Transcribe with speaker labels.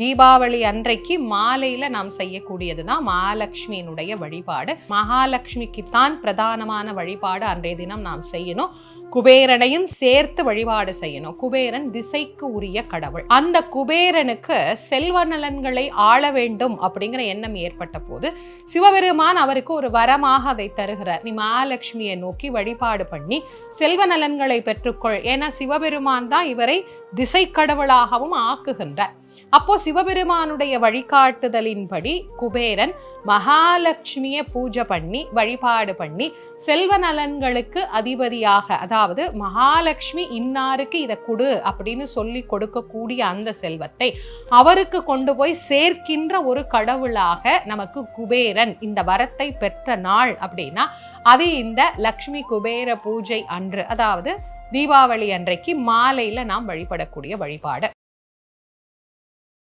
Speaker 1: தீபாவளி அன்றைக்கு மாலையில நாம் செய்யக்கூடியது தான் மகாலட்சுமியினுடைய வழிபாடு. மகாலட்சுமிக்குத்தான் பிரதானமான வழிபாடு அன்றைய தினம் நாம் செய்யணும். குபேரனையும் சேர்த்து வழிபாடு செய்யணும். குபேரன் திசைக்கு உரிய கடவுள். அந்த குபேரனுக்கு செல்வ நலன்களை ஆள வேண்டும் அப்படிங்கிற எண்ணம் ஏற்பட்ட போது சிவபெருமான் அவருக்கு ஒரு வரமாக அதை தருகிறார். நீ மகாலட்சுமியை நோக்கி வழிபாடு பண்ணி செல்வ நலன்களை பெற்றுக்கொள். ஏன்னா சிவபெருமான் தான் இவரை திசை கடவுளாகவும் ஆக்குகின்றார். அப்போ சிவபெருமானுடைய வழிகாட்டுதலின்படி குபேரன் மகாலட்சுமியை பூஜை பண்ணி வழிபாடு பண்ணி செல்வ நலன்களுக்கு அதிபதியாக அதாவது மகாலட்சுமி இன்னாருக்கு இதை கொடு அப்படின்னு சொல்லி கொடுக்கக்கூடிய அந்த செல்வத்தை அவருக்கு கொண்டு போய் சேர்க்கின்ற ஒரு கடவுளாக நமக்கு குபேரன் இந்த வரத்தை பெற்ற நாள் அப்படின்னா அது இந்த லக்ஷ்மி குபேர பூஜை அன்று அதாவது தீபாவளி அன்றைக்கு மாலையில நாம் வழிபடக்கூடிய வழிபாடு.